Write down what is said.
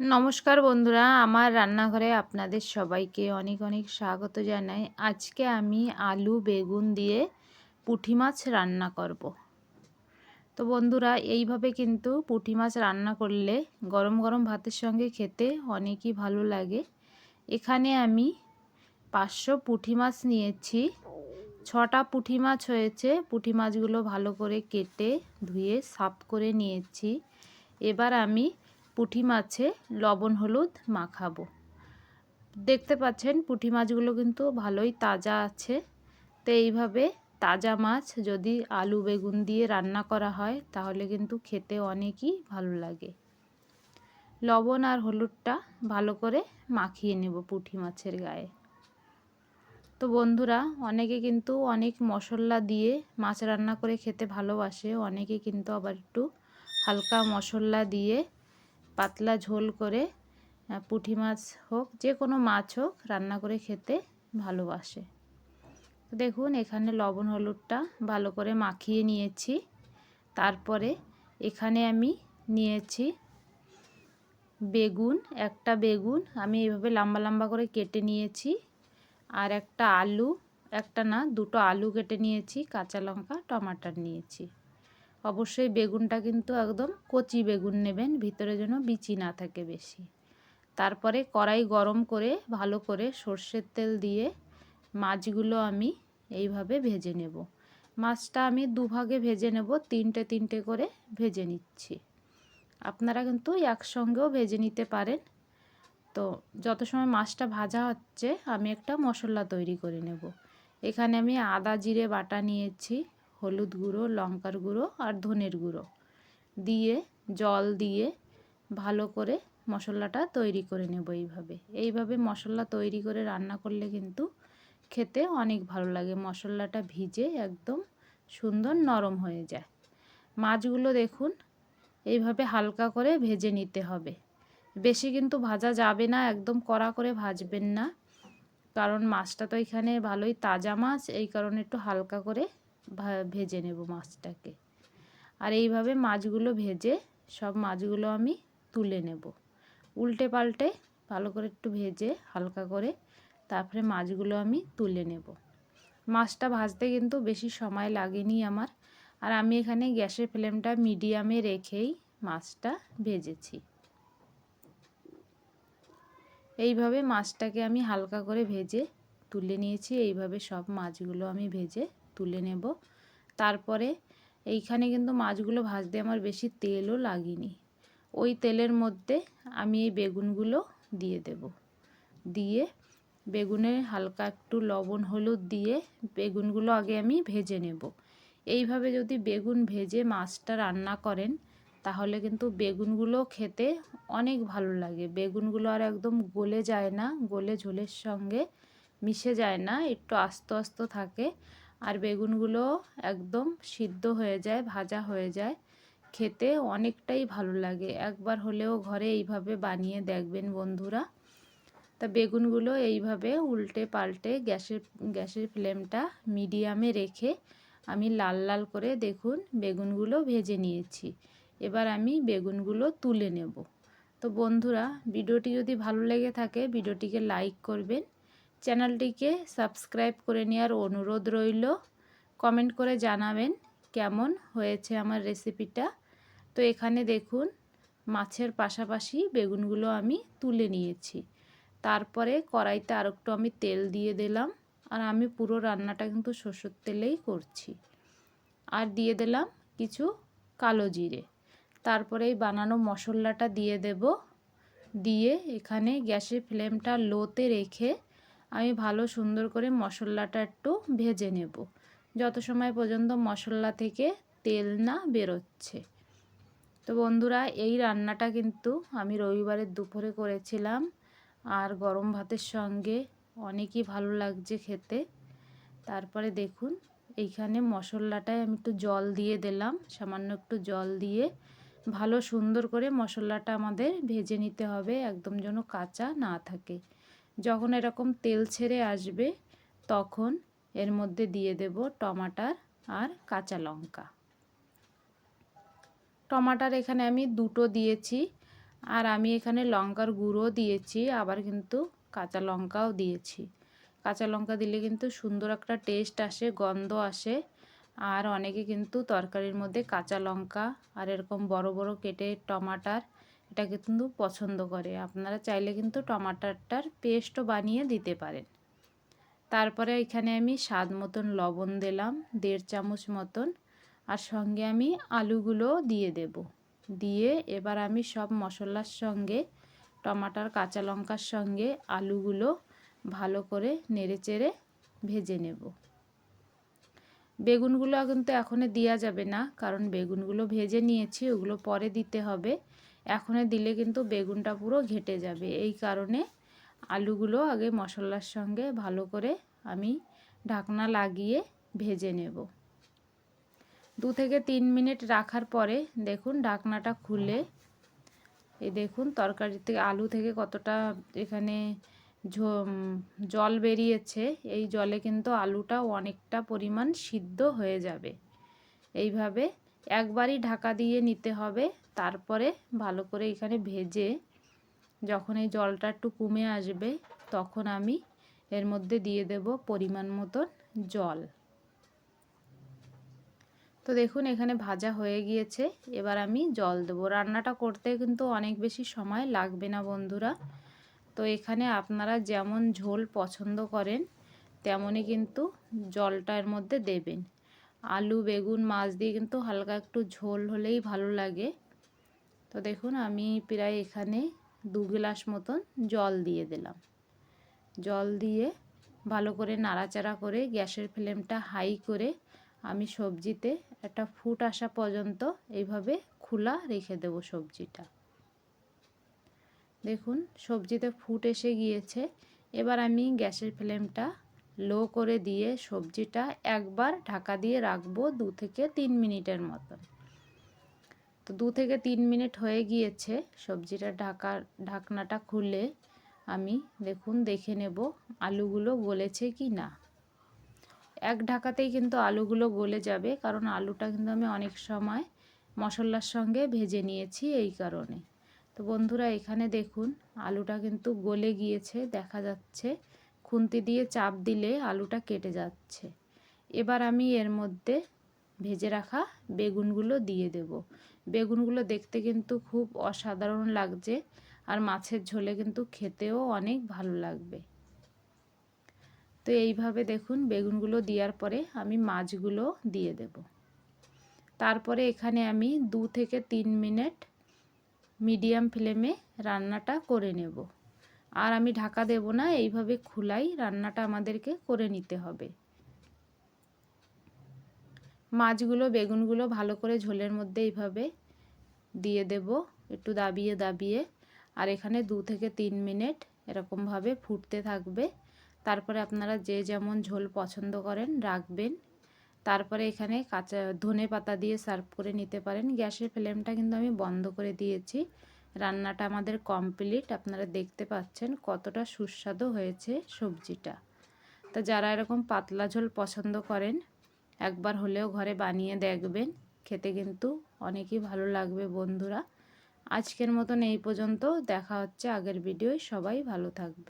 নমস্কার বন্ধুরা, আমার রান্নাঘরে আপনাদের সবাইকে অনেক অনেক স্বাগত জানাই। আজকে আমি আলু, বেগুন দিয়ে পুঁটি মাছ রান্না করব। তো বন্ধুরা, এইভাবে কিন্তু পুঁটি মাছ রান্না করলে গরম গরম ভাতের সঙ্গে খেতে অনেকই ভালো লাগে। এখানে আমি পাঁচশো পুঁটি মাছ নিয়েছি। ছটা পুঁটি মাছ হয়েছে, পুঁটি মাছগুলো ভালো করে কেটে ধুয়ে সাফ করে নিয়েছি। এবার আমি পুঁটি মাছে লবণ, হলুদ মাখাবো। দেখতে পাচ্ছেন পুঁটি মাছগুলো কিন্তু ভালোই তাজা আছে। তো এইভাবে তাজা মাছ যদি আলু, বেগুন দিয়ে রান্না করা হয়, তাহলে কিন্তু খেতে অনেকই ভালো লাগে। লবণ আর হলুদটা ভালো করে মাখিয়ে নেব পুঁটি মাছের গায়ে। তো বন্ধুরা, অনেকে কিন্তু অনেক মশলা দিয়ে মাছ রান্না করে খেতে ভালোবাসে, অনেকে কিন্তু আবার একটু হালকা মশলা দিয়ে পাতলা ঝোল করে পুঁটি মাছ হোক, যে কোনো মাছ হোক, রান্না করে খেতে ভালোবাসে। দেখুন, এখানে লবণ হলুদটা ভালো করে মাখিয়ে নিয়েছি। তারপরে এখানে আমি নিয়েছি বেগুন, একটা বেগুন আমি এভাবে লম্বা লম্বা করে কেটে নিয়েছি। আর একটা আলু, একটা না, দুটো আলু কেটে নিয়েছি, কাঁচা লঙ্কা, টমাটার নিয়েছি। অবশ্যই বেগুনটা কিন্তু একদম কচি বেগুন নেবেন, ভিতরে যেন বিচি না থাকে বেশি। তারপরে কড়াই গরম করে ভালো করে সর্ষের তেল দিয়ে মাছগুলো আমি এইভাবে ভেজে নেব। মাছটা আমি দুভাগে ভেজে নেব, তিনটে তিনটে করে ভেজে নিচ্ছি। আপনারা কিন্তু একসঙ্গেও ভেজে নিতে পারেন। তো যত সময় মাছটা ভাজা হচ্ছে, আমি একটা মশলা তৈরি করে নেব। এখানে আমি আদা, জিরে, বাটা নিয়েছি। হলুদ গুঁড়ো, লঙ্কার গুঁড়ো আর ধনের গুঁড়ো। দিয়ে, জল দিয়ে ভালো করে মশলাটা তৈরি করে নেব এইভাবে। এইভাবে মশলা তৈরি করে রান্না করলে কিন্তু খেতে অনেক ভালো লাগে। মশলাটা ভিজে একদম সুন্দর নরম হয়ে যায়। মাছগুলো দেখুন, এইভাবে হালকা করে ভেজে নিতে হবে। বেশি কিন্তু ভাজা যাবে না, একদম কড়া করে ভাজবেন না। কারণ মাছটা তো এখানে ভালোই তাজা মাছ, এই কারণে একটু হালকা করে ভেজে নেব মাছটাকে। আর এইভাবে মাছগুলো ভেজে সব মাছগুলো আমি তুলে নেব। উল্টে পাল্টে ভালো করে একটু ভেজে হালকা করে তারপরে মাছগুলো আমি তুলে নেব। মাছটা ভাজতে কিন্তু বেশি সময় লাগেনি আমার। আর আমি এখানে গ্যাসের ফ্লেমটা মিডিয়ামে রেখেই মাছটা ভেজেছি। এইভাবে মাছটাকে আমি হালকা করে ভেজে তুলে নিয়েছি। এইভাবে সব মাছগুলো আমি ভেজে তুলে নেব। তারপরে এইখানে কিন্তু মাছগুলো ভাজতে আমার বেশি তেলও লাগেনি। ওই তেলের মধ্যে আমি এই বেগুনগুলো দিয়ে দেব। দিয়ে বেগুনে হালকা একটু লবণ, হলুদ দিয়ে বেগুনগুলো আগে আমি ভেজে নেব। এইভাবে যদি বেগুন ভেজে মাছটা রান্না করেন, তাহলে কিন্তু বেগুনগুলো খেতে অনেক ভালো লাগে। বেগুনগুলো আর একদম গলে যায় না, গলে ঝোলের সঙ্গে মিশে যায় না, একটু আস্ত আস্ত থাকে। আর বেগুনগুলো একদম সিদ্ধ হয়ে যায়, ভাজা হয়ে যায়। খেতে অনেকটাই ভালো লাগে। একবার হলেও ঘরে এইভাবে বানিয়ে দেখবেন বন্ধুরা। তা বেগুনগুলো এইভাবে উল্টে পাল্টে গ্যাসের গ্যাসের ফ্লেমটা মিডিয়ামে রেখে আমি লাল লাল করে দেখুন বেগুনগুলো ভেজে নিয়েছি। এবার আমি বেগুনগুলো তুলে নেব। তো বন্ধুরা, ভিডিওটি যদি ভালো লেগে থাকে, ভিডিওটিকে লাইক করবেন। চ্যানেলটিকে সাবস্ক্রাইব করে নেওয়ার অনুরোধ রইল। কমেন্ট করে জানাবেন কেমন হয়েছে আমার রেসিপিটা। তো এখানে দেখুন, মাছের পাশাপাশি বেগুনগুলো আমি তুলে নিয়েছি। তারপরে কড়াইতে আর একটু আমি তেল দিয়ে দিলাম। আর আমি পুরো রান্নাটা কিন্তু সর্ষের তেলেই করছি। আর দিয়ে দিলাম কিছু কালো জিরে। তারপরে এই বানানো মশলাটা দিয়ে দেব। দিয়ে এখানে গ্যাসের ফ্লেমটা লোতে রেখে আমি ভালো সুন্দর করে মশলাটা একটু ভেজে নেব। যত সময় পর্যন্ত মশলা থেকে তেল না বেরোচ্ছে। তো বন্ধুরা, এই রান্নাটা কিন্তু আমি রবিবারের দুপুরে করেছিলাম আর গরম ভাতের সঙ্গে অনেকই ভালো লাগছে খেতে। তারপরে দেখুন, এইখানে মশলাটায় আমি একটু জল দিয়ে দিলাম, সামান্য একটু জল দিয়ে ভালো সুন্দর করে মশলাটা আমাদের ভেজে নিতে হবে, একদম যেন কাঁচা না থাকে। যখন এরকম তেল ছেড়ে আসবে, তখন এর মধ্যে দিয়ে দেব টমাটার আর কাঁচা লঙ্কা। টমাটার এখানে আমি দুটো দিয়েছি, আর আমি এখানে লঙ্কার গুঁড়ো দিয়েছি, আবার কিন্তু কাঁচা লঙ্কাও দিয়েছি। কাঁচা লঙ্কা দিলে কিন্তু সুন্দর একটা টেস্ট আসে, গন্ধ আসে, আর অনেকে কিন্তু তরকারির মধ্যে কাঁচা লঙ্কা আর এরকম বড় বড় কেটে টমাটার এটা কিন্তু পছন্দ করে। আপনারা চাইলে কিন্তু টমাটারটার পেস্টও বানিয়ে দিতে পারেন। তারপরে এখানে আমি স্বাদ মতন লবণ দিলাম, দেড় চামচ মতন। আর সঙ্গে আমি আলুগুলো দিয়ে দেব। দিয়ে এবার আমি সব মশলার সঙ্গে, টমাটার কাঁচা লঙ্কার সঙ্গে আলুগুলো ভালো করে নেড়ে চেড়ে ভেজে নেব। বেগুনগুলো কিন্তু এখনই দেওয়া যাবে না, কারণ বেগুনগুলো ভেজে নিয়েছি, ওগুলো পরে দিতে হবে। এখনে দিলে কিন্তু বেগুনটা পুরো ঘেটে যাবে। এই কারণে আলুগুলো আগে মশলার সঙ্গে ভালো করে আমি ঢাকনা লাগিয়ে ভেজে নেব। দু থেকে তিন মিনিট রাখার পরে দেখুন ঢাকনাটা খুলে, এই দেখুন তরকারি থেকে আলু থেকে কতটা এখানে জল বেরিয়েছে, এই জলে কিন্তু আলুটা অনেকটা পরিমাণ সিদ্ধ হয়ে যাবে। এইভাবে একবারই ঢাকা দিয়ে নিতে হবে। তারপরে ভালো করে এখানে ভেজে যখন এই জলটা একটু কমে আসবে, তখন আমি এর মধ্যে দিয়ে দেব পরিমাণ মতন জল। তো দেখুন, এখানে ভাজা হয়ে গিয়েছে। এবার আমি জল দেবো। রান্নাটা করতে কিন্তু অনেক বেশি সময় লাগবে না বন্ধুরা। তো এখানে আপনারা যেমন ঝোল পছন্দ করেন, তেমনই কিন্তু জলটা এর মধ্যে দেবেন। আলু, বেগুন, মাছ দিয়ে কিন্তু হালকা একটু ঝোল হলেই ভালো লাগে। তো দেখুন, আমি প্রায় এখানে দু গ্লাস মতন জল দিয়ে দিলাম। জল দিয়ে ভালো করে নাড়াচাড়া করে গ্যাসের ফ্লেমটা হাই করে আমি সবজিতে একটা ফুট আসা পর্যন্ত এইভাবে খোলা রেখে দেব সবজিটা। দেখুন, সবজিতে ফুট এসে গিয়েছে। এবার আমি গ্যাসের ফ্লেমটা লো করে দিয়ে সবজিটা একবার ঢাকা দিয়ে রাখব দু থেকে তিন মিনিটের মতন। তো দু থেকে তিন মিনিট হয়ে গিয়েছে সবজিটা ঢাকা ঢাকনাটা খুলে আমি দেখুন দেখে নেব আলুগুলো গলেছে কি না। এক ঢাকাতেই কিন্তু আলুগুলো গলে যাবে কারণ আলুটা কিন্তু আমি অনেক সময় মশলার সঙ্গে ভেজে নিয়েছি এই কারণে। তো বন্ধুরা এখানে দেখুন আলুটা কিন্তু গলে গিয়েছে, দেখা যাচ্ছে খুন্তি দিয়ে চাপ দিলে আলুটা কেটে যাচ্ছে। এবার আমি এর মধ্যে ভেজে রাখা বেগুনগুলো দিয়ে দেব। বেগুনগুলো দেখতে কিন্তু খুব অসাধারণ লাগছে আর মাছের ঝোলে কিন্তু খেতেও অনেক ভালো লাগবে। তো এইভাবে দেখুন বেগুনগুলো দেওয়ার পরে আমি মাছগুলো দিয়ে দেব। তারপরে এখানে আমি দু থেকে তিন মিনিট মিডিয়াম ফ্লেমে রান্নাটা করে নেব। আর আমি ঢাকা দেব না, এইভাবে খোলাই রান্নাটা আমাদেরকে করে নিতে হবে। মাছগুলো, বেগুনগুলো ভালো করে ঝোলের মধ্যে এইভাবে দিয়ে দেব, একটু দাবিয়ে দাবিয়ে। আর এখানে দু থেকে তিন মিনিট এরকমভাবে ফুটতে থাকবে। তারপরে আপনারা যে যেমন ঝোল পছন্দ করেন রাখবেন। তারপরে এখানে কাঁচা ধনে পাতা দিয়ে সার্ভ করে নিতে পারেন। গ্যাসের ফ্লেমটা কিন্তু আমি বন্ধ করে দিয়েছি। রান্নাটা আমাদের কমপ্লিট। আপনারা দেখতে পাচ্ছেন কতটা সুস্বাদু হয়েছে সবজিটা। তা যারা এরকম পাতলা ঝোল পছন্দ করেন একবার হলেও ঘরে বানিয়ে দেখবেন। খেতে কিন্তু অনেকই ভালো লাগবে বন্ধুরা। আজকের মতন এই পর্যন্ত। দেখা হচ্ছে আগের ভিডিওয়। সবাই ভালো থাকবে